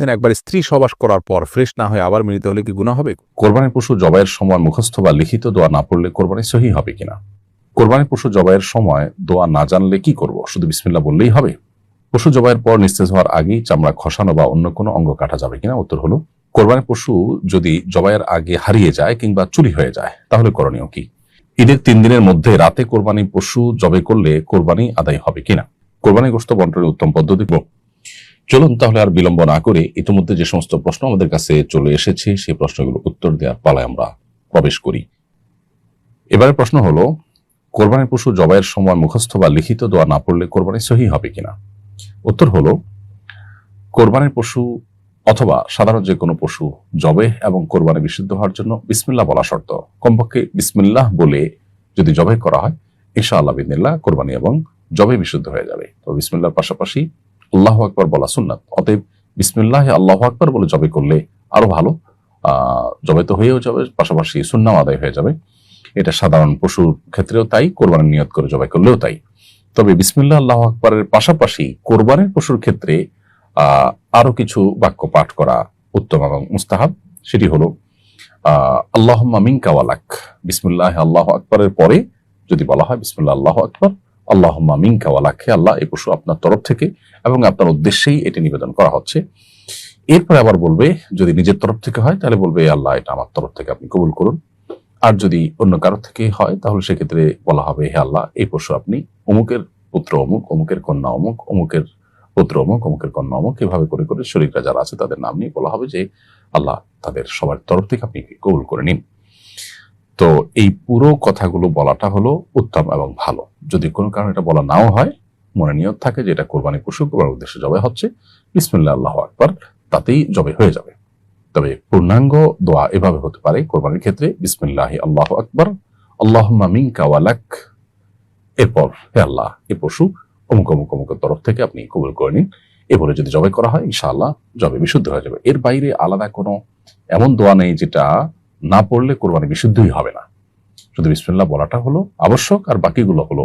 একবার স্ত্রী সবাস করার পর ফ্রেশ না হয়ে আবার মিলিত হলে কি গুণা হবে? কোরবানির পশু জবাইয়ের সময় মুখস্থ বা লিখিত দোয়া না পড়লে কোরবানি সহি হবে কিনা? কোরবানির পশু জবাইয়ের সময় দোয়া না জানলে কি করব? শুধু বিসমিল্লাহ বললেই হবে। পশু জবাইয়ের পর নিস্তেজ হওয়ার আগেই চামড়া খসানো বা অন্য কোনো অঙ্গ কাটা যাবে কিনা? উত্তর হলো, কোরবানির পশু যদি জবাইয়ের আগে হারিয়ে যায় কিংবা চুরি হয়ে যায়, তাহলে করণীয় কি? ঈদের তিন দিনের মধ্যে রাতে কোরবানি পশু জবে করলে কোরবানি আদায় হবে কিনা? কোরবানি গোস্ত বন্টনের উত্তম পদ্ধতি? চলুন তাহলে আর বিলম্ব না করে ইতিমধ্যে যে সমস্ত প্রশ্ন আমাদের কাছে চলে এসেছে, সেই প্রশ্নগুলো উত্তর দেওয়ার পালায় আমরা প্রবেশ করি। এবারে প্রশ্ন হলো, কোরবানির পশু জবাইয়ের সময় মুখস্থ বা লিখিত দোয়া না পড়লে কোরবানি সহি হবে কিনা? উত্তর হলো, কোরবানির পশু অথবা সাধারণ যে কোনো পশু জবে এবং কোরবানি বিশুদ্ধ হওয়ার জন্য বিসমিল্লাহ বলা শর্ত। কমপক্ষে বিসমিল্লাহ বলে যদি জবে করা হয় ইনশা আল্লাহ বিদিল্লাহ কোরবানি এবং জবে বিশুদ্ধ হয়ে যাবে। তো বিসমিল্লাহর পাশাপাশি আল্লাহ আকবর বলা সুন্নাত। অতএব বিসমিল্লাহ আল্লাহ আকবর বলে জবে করলে আরও ভালো। জবে তো হয়েও যাবে, পাশাপাশি সুন্নাও আদায় হয়ে যাবে। এটা সাধারণ পশুর ক্ষেত্রেও তাই, কোরবানির নিয়ত করে জবাই করলেও তাই। তবে বিসমিল্লাহ আল্লাহ আকবরের পাশাপাশি কোরবানির পশুর ক্ষেত্রে আরও কিছু বাক্য পাঠ করা উত্তম এবং মুস্তাহাব। সেটি হলো আল্লাহ মিঙ্কা ওয়ালাক বিসমিল্লাহ আল্লাহ আকবরের পরে যদি বলা হয় বিসমিল্লাহ আল্লাহ আকবর আল্লাহ মিঙ্কা হে আল্লাহ, এই পশু আপনার তরফ থেকে এবং আপনার উদ্দেশ্যেই এটি নিবেদন করা হচ্ছে। এরপরে আবার বলবে, যদি নিজের তরফ থেকে হয়, তাহলে বলবে "এ আল্লাহ, এটা আমার তরফ থেকে আপনি কবুল করুন। আর যদি অন্য কারোর থেকে হয়, তাহলে সেক্ষেত্রে বলা হবে, হে আল্লাহ, এই পশু আপনি অমুকের পুত্র অমুক, অমুকের কন্যা অমুক, অমুকের পুত্র অমুক, অমুকের কন্যা অমুক। এভাবে করে করে শরীররা যারা আছে, তাদের নাম নিয়ে বলা হবে যে, আল্লাহ, তাদের সবার তরফ থেকে আপনি কবুল করে নিন। তো এই পুরো কথাগুলো বলাটা হলো উত্তম এবং ভালো। যদি কোনো কারণে এটা বলা নাও হয়, মনে নিয়ত থাকে যে এটা কোরবানি পশু, কোরবানির উদ্দেশ্যে জবাই হচ্ছে। বিসমিল্লাহ, আল্লাহ আকবর, তাতেই জবে হয়ে যাবে। তবে পূর্ণাঙ্গ দোয়া এভাবে হতে পারে কোরবানির ক্ষেত্রে, বিসমিল্লাহ, আল্লাহ আকবর আল্লাহ মামিং কাওয়ালাক এরপর হে আল্লাহ, এ পশু অমুক অমুক অমুকের তরফ থেকে আপনি কবুল করে নিন। এ বলে যদি জবাই করা হয়, ইনশাআল্লাহ জবে বিশুদ্ধ হয়ে যাবে। এর বাইরে আলাদা কোনো এমন দোয়া নেই যেটা না পড়লে কোরবানি বিশুদ্ধই হবে না। শুধু বিসমিল্লা বলাটা হলো আবশ্যক আর বাকিগুলো হলো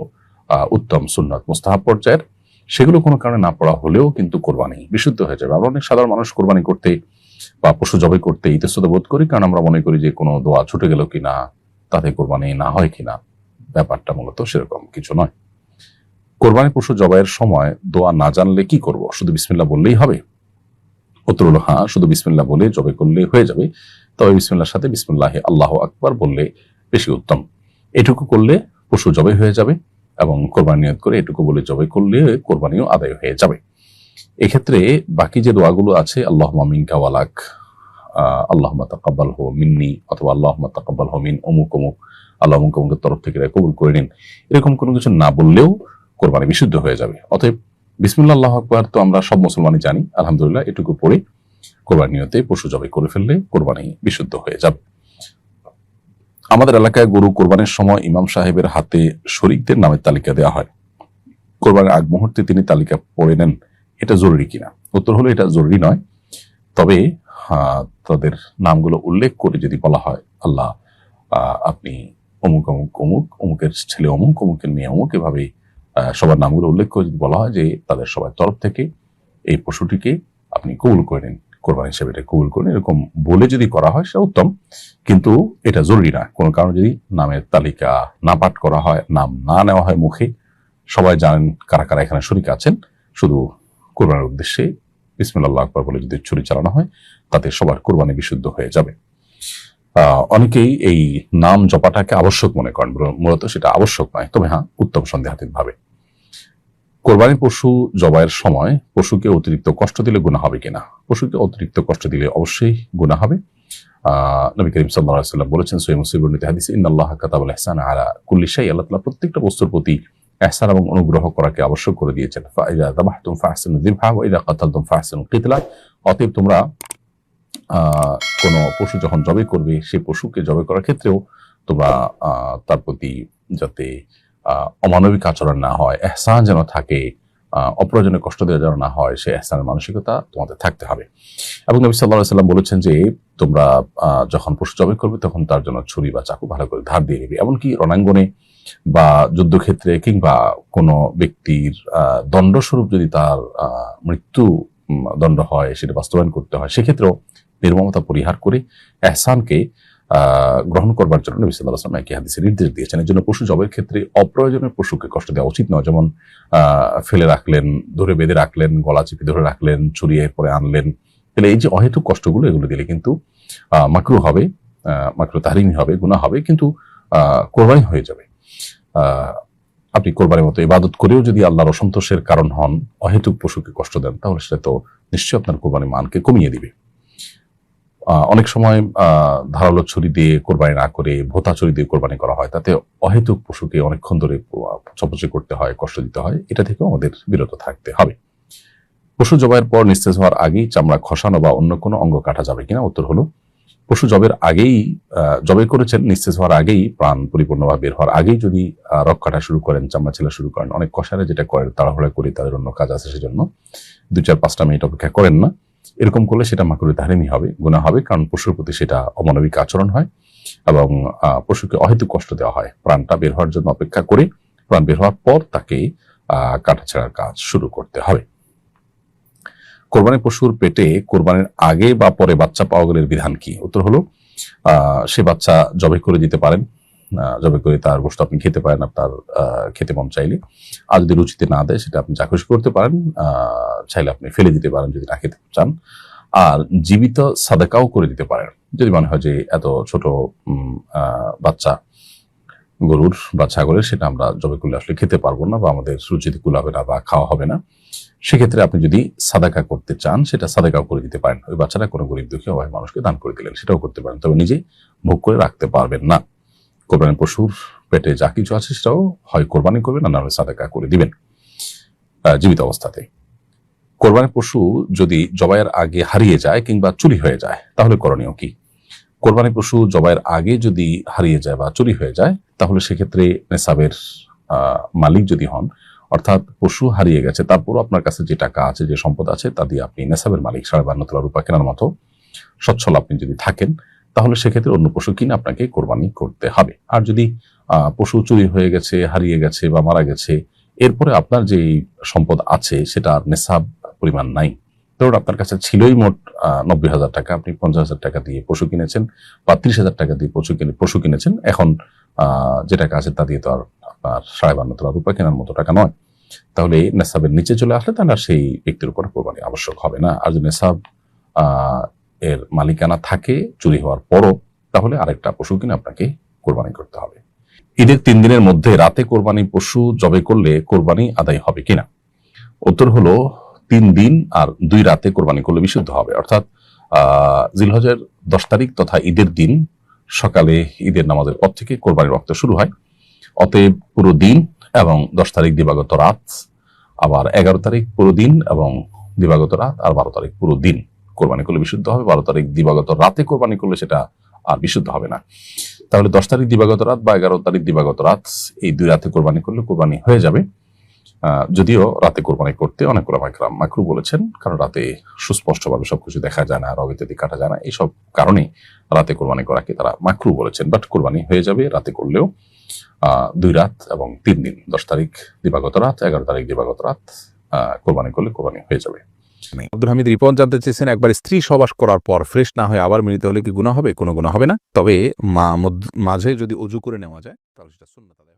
উত্তম সুন্নত মুস্তাহাব পর্যায়ের। সেগুলো কোনো কারণে না পড়া হলেও কিন্তু কোরবানি বিশুদ্ধ হয়ে যাবে। আমরা অনেক সাধারণ মানুষ কোরবানি করতে বা পশু জবাই করতে ইতস্তত বোধ করি, কারণ আমরা মনে করি যে কোনো দোয়া ছুটে গেল কিনা, তাতে কোরবানি না হয় কিনা, ব্যাপারটা মূলত সেরকম কিছু নয়। কোরবানি পশু জবাইয়ের সময় দোয়া না জানলে কি করব? শুধু বিসমিল্লা বললেই হবে? উত্তর হ্যাঁ শুধু বিসমিল্লা বলে জবাই করলে হয়ে যাবে। তবে বিসমিল্লার সাথে বিসমিল্লাহ, আল্লাহ আকবার বললে বেশি উত্তম। এটুকু করলে পশু জবাই হয়ে যাবে এবং কোরবানি করে এটুকু বলে জবাই করলে কোরবানিও আদায় হয়ে যাবে। এক্ষেত্রে বাকি যে দোয়াগুলো আছে আল্লাহ মিনকা ওয়ালাক আল্লাহ তাকাব্বাল হো মিন্নি অথবা আল্লাহ তাকাব্বাল হো মিন অমুক অমুক, আল্লাহ অমুক অমুকের তরফ থেকে কবুল করে নিন। এরকম কোনো কিছু না বললেও কোরবানি বিশুদ্ধ হয়ে যাবে। অতএব বিসমিল্লা আল্লাহ আকবর তো আমরা সব মুসলমানই জানি, আলহামদুলিল্লাহ, এটুকু পড়ে কোরবানি নিয়তে পশু জবাই করে ফেললে কোরবানি বিশুদ্ধ হয়ে যাবে। আমাদের এলাকায় গরু কোরবানির সময় ইমাম সাহেবের হাতে শরিকদের নামের তালিকা দেওয়া হয়। কোরবানির আগ মুহূর্তে তিনি তালিকা পড়ে নেন এটা জরুরি কিনা? উত্তর হলো এটা জরুরি নয়। তবে আহ, তাদের নামগুলো উল্লেখ করে যদি বলা হয় আল্লাহ আপনি অমুক অমুক অমুক অমুকের ছেলে অমুক অমুকের মেয়ে অমুক এভাবে সবার নামগুলো উল্লেখ করে যদি বলা হয় যে তাদের সবার তরফ থেকে এই পশুটিকে আপনি কবুল করে নিন। কোরবানি হিসেবে এটা কবুল করে নিন এরকম বলে যদি করা হয়, সেটা উত্তম। কিন্তু এটা জরুরি না। কোনো কারণে যদি নামের তালিকা না পাঠ করা হয়, নাম না নেওয়া হয় মুখে, সবাই জানেন কারা কারা এখানে শরিক আছেন। শুধু কোরবানির উদ্দেশ্যে বিসমিল্লাহ আকবর বলে যদি ছুরি চালানো হয়, তাতে সবার কোরবানি বিশুদ্ধ হয়ে যাবে। অনেকেই এই নাম জপাটাকে আবশ্যক মনে করেন, মূলত সেটা আবশ্যক নয়। তবে হ্যাঁ উত্তম সন্দেহাতীত ভাবে। কোরবানি পশু জবাইয়ের সময় পশুকে অতিরিক্ত কষ্ট দিলে গুণা হবে কিনা? পশুকে অতিরিক্ত কষ্ট দিলে অবশ্যই গুণা হবে। নবী করিম সাল্লাহ সাল্লাম বলেছেন সৈয় মুসিবর্ণিত হাদিস ইন্দাল্লাহ কাতাবুল এহসান আল্লাহ প্রত্যেকটা বস্তুর প্রতি এহসান এবং অনুগ্রহ করাকে আবশ্যক করে দিয়েছেন। ফাইদা দাবাহতুম ফাহসিনু যিবহা ওয়া ইদা কাতালতুম অতএব তোমরা কোন পশু যখন জবে করবে সেই পশুকে জবে করার ক্ষেত্রেও তোমরা তার প্রতি যাতে অমানবিক আচরণ না হয়, এহসান যেন থাকে অপ্রয়োজনীয় কষ্ট দেওয়া যেন না হয় সে এহসানের মানসিকতা তোমাদের থাকতে হবে। এবং নবী সাল্লাহ সাল্লাম বলেছেন যে, তোমরা যখন পশু জবে করবে, তখন তার জন্য ছুরি বা চাকু ভালো করে ধার দিয়ে নেবে। এমনকি রণাঙ্গনে বা যুদ্ধক্ষেত্রে কিংবা কোনো ব্যক্তির দণ্ডস্বরূপ যদি তার মৃত্যু দণ্ড হয়, সেটা বাস্তবায়ন করতে হয়, সেক্ষেত্রেও নির্মমতা পরিহার করে এহসানকে গ্রহণ করবার জন্য নবী সাল্লাহ আসলাম একই হাদিসে নির্দেশ দিয়েছেন। এর জন্য পশু জবের ক্ষেত্রে অপ্রয়োজনীয় পশুকে কষ্ট দেওয়া উচিত নয়। যেমন ফেলে রাখলেন, ধরে বেঁধে রাখলেন, গলা চিপে ধরে রাখলেন চুরিয়ে পরে আনলেন। তাহলে এই যে অহেতুক কষ্টগুলো এগুলো দিলে কিন্তু মাকরু হবে মাকরু তাহরিমি হবে গুণা হবে, কিন্তু কোরবানি হয়ে যাবে। আপনি কোরবানির মতো ইবাদত করেও যদি আল্লাহর অসন্তোষের কারণ হন, অহেতুক পশুকে কষ্ট দেন, তাহলে সেটা তো নিশ্চয়ই আপনার কোরবানির মানকে কমিয়ে দিবে। অনেক সময় ধারালো ছুরি দিয়ে কোরবানি না করে ভোতা ছুরি দিয়ে কোরবানি করা হয়। তাতে অহেতুক পশুকে অনেকক্ষণ ধরে চপচে করতে হয়, কষ্ট দিতে হয়। এটা থেকেও আমাদের বিরত থাকতে হবে। পশু জবাইয়ের পর নিস্তেজ হওয়ার আগেই চামড়া খসানো বা অন্য কোনো অঙ্গ কাটা যাবে কিনা উত্তর হলো, পশু জবের আগেই জবে করেছেন, নিস্তেজ হওয়ার আগেই, প্রাণ পরিপূর্ণভাবে বের হওয়ার আগেই যদি রক কাটা শুরু করেন, চামড়া ছেলা শুরু করেন, অনেক কষারে যেটা করেন, তাড়াহুড়া করি তাদের অন্য কাজ আছে সেজন্য। দু চার পাঁচটা মিনিট অপেক্ষা করেন না। এরকম করলে সেটা মাকুরি তাহারিমি হবে, গুণা হবে, কারণ পশুর প্রতি সেটা অমানবিক আচরণ হয় এবং পশুকে অহেতুক কষ্ট দেওয়া হয়। প্রাণটা বের হওয়ার জন্য অপেক্ষা করে প্রাণ বের হওয়ার পর তাকে কাটাছেড়ার কাজ শুরু করতে হবে। কোরবানি পশুর পেটে কোরবানির আগে বা পরে বাচ্চা পাওয়া গেলে বিধান কি? উত্তর হলো সে বাচ্চা জবে করে দিতে পারেন। জবে করে তার গোষ্ঠ আপনি খেতে পারেন আপনার খেতে মন চাইলে। আর যদি রুচিতে না দেয়, সেটা আপনি খুশি করতে পারেন চাইলে আপনি ফেলে দিতে পারেন যদি না খেতে চান। আর জীবিত সাদাকাও করে দিতে পারেন। যদি মনে হয় যে এত ছোট বাচ্চা, গরুর বা ছাগলের, সেটা আমরা জবে করলে আসলে খেতে পারব না বা আমাদের রুচিতে কুলাবে না বা খাওয়া হবে না। সেক্ষেত্রে আপনি যদি সাদাকা করতে চান, সেটা সাদাকাও করে দিতে পারেন। ওই বাচ্চাটা কোনো গরিব দুঃখী অভাবী মানুষকে দান করে দিলেন, সেটাও করতে পারেন। তবে নিজে ভোগ করে রাখতে পারবেন না। কোরবানির পশুর পেটে যা কিছু আছে সেটাও হয় কোরবানি করবেন আর না হলে সাদাকা করে দিবেন জীবিত অবস্থাতে কোরবানির পশু যদি জবাইয়ের আগে হারিয়ে যায় কিংবা চুরি হয়ে যায় তাহলে করণীয় কি? কোরবানি পশু জবাইয়ের আগে যদি হারিয়ে যায় বা চুরি হয়ে যায় তাহলে সেক্ষেত্রে নেসাবের আহ, মালিক যদি হন অর্থাৎ পশু হারিয়ে গেছে তারপরও আপনার কাছে যে টাকা আছে যে সম্পদ আছে তা দিয়ে আপনি নেসাবের মালিক সাড়ে বান্ন তোলা রূপা কেনার মতো সচ্ছল আপনি যদি থাকেন তাহলে সেক্ষেত্রে অন্য পশু কিনে আপনাকে কোরবানি করতে হবে। আর যদি পশু চুরি হয়ে গেছে হারিয়ে গেছে বা মারা গেছে এরপরে আপনার যে সম্পদ আছে সেটা আর নেশাব পরিমাণ নাই। ধরুন আপনার কাছে ছিলই মোট নব্বই হাজার টাকা আপনি পঞ্চাশ হাজার টাকা দিয়ে পশু কিনেছেন বা ত্রিশ হাজার টাকা দিয়ে পশু কিনে পশু কিনেছেন এখন আহ, যে টাকা আছে তা দিয়ে তো আর আপনার সাড়ে বান্ন তোলা রূপা কেনার মতো টাকা নয়। তাহলে নেশাবের নিচে চলে আসলে তাহলে সেই ব্যক্তির উপর কোরবানি আবশ্যক হবে না। আর যদি নেশাব এর মালিকানা থাকে, চুরি হওয়ার পরও, তাহলে আরেকটা পশু কিনে আপনাকে কোরবানি করতে হবে। ঈদের তিন দিনের মধ্যে রাতে কোরবানি পশু জবে করলে কোরবানি আদায় হবে কিনা? উত্তর হলো, তিন দিন আর দুই রাতে কোরবানি করলে বিশুদ্ধ হবে। অর্থাৎ জিলহজের দশ তারিখ তথা ঈদের দিন সকালে ঈদের নামাজের পর থেকে কোরবানির রক্ত শুরু হয়। অতএব পুরো দিন এবং দশ তারিখ দিবাগত রাত, আবার এগারো তারিখ পুরো দিন এবং দিবাগত রাত আর বারো তারিখ পুরো দিন। কোরবানি করলে বিশুদ্ধ হবে, বারো তারিখ দিবাগত রাতে কোরবানি করলে সেটা আর বিশুদ্ধ হবে না। তাহলে দশ তারিখ দিবাগত রাত বা এগারো তারিখ দিবাগত রাত, এই দুই রাতে কোরবানি করলে কোরবানি হয়ে যাবে। যদিও রাতে কোরবানি করতে অনেক ওলামাইকরাম মাকরু বলেছেন, কারণ রাতে সুস্পষ্টভাবে সবকিছু দেখা যায় না রব ইত্যাদি কাটা যায় না, এইসব কারণে রাতে কোরবানি করাকে তারা মাকরু বলেছেন। বাট কোরবানি হয়ে যাবে রাতে করলেও দুই রাত এবং তিন দিন, দশ তারিখ দিবাগত রাত, এগারো তারিখ দিবাগত রাত কোরবানি করলে কোরবানি হয়ে যাবে। আব্দুল হামিদ রিপন জানতে চেয়েছেন, একবার স্ত্রী সবাস করার পর ফ্রেশ না হয়ে আবার মিলিত হলে কি গুণা হবে? কোনো গুণা হবে না। তবে মাঝে যদি অজু করে নেওয়া যায়, তাহলে সেটা আদায়।